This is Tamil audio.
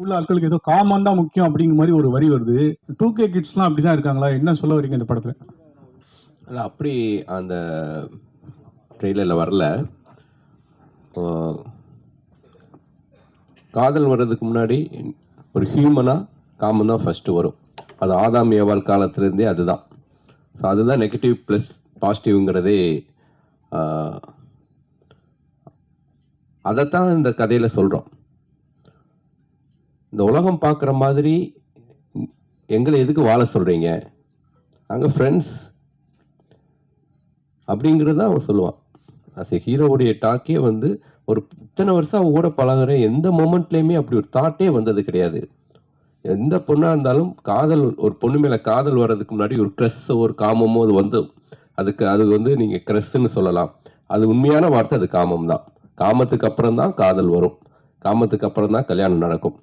உள்ள ஆட்களுக்கு ஏதோ காமன் தான் முக்கியம் அப்படிங்கிற மாதிரி ஒரு வரி வருது. டூ கே கிட்ஸ்லாம் அப்படிதான் இருக்காங்களா? என்ன சொல்ல வரீங்க இந்த படத்துல? இல்லை அப்படி அந்த ட்ரெய்லரில் வரல. காதல் வர்றதுக்கு முன்னாடி ஒரு ஹியூமனாக காமன் தான் ஃபஸ்ட்டு வரும். அது ஆதாம் ஏவாள் காலத்துலேருந்தே அதுதான். ஸோ அதுதான் நெகட்டிவ் ப்ளஸ் பாசிட்டிவ்ங்கிறதே அதைத்தான் இந்த கதையில் சொல்கிறோம் இந்த உலகம் பார்க்குற மாதிரி எங்களை எதுக்கு வாழ சொல்கிறீங்க நாங்கள் ஃப்ரெண்ட்ஸ் அப்படிங்கிறது தான் அவன் சொல்லுவான். அஸ் எ ஹீரோவுடைய டாக்கே வந்து ஒரு இத்தனை வருஷம் அவன் கூட பழகுறேன் எந்த மூமெண்ட்லேயுமே அப்படி ஒரு தாட்டே வந்தது கிடையாது. எந்த பொண்ணாக இருந்தாலும் காதல் ஒரு பொண்ணு மேலே காதல் வர்றதுக்கு முன்னாடி ஒரு க்ரெஸ்ஸோ ஒரு காமமோ அது வந்து அதுக்கு அது வந்து நீங்கள் க்ரெஸ்ன்னு சொல்லலாம். அது உண்மையான வார்த்தை அது காமம் தான் காமத்துக்கு அப்புறம் தான் காதல் வரும். காமத்துக்கு அப்புறம் தான் கல்யாணம் நடக்கும்.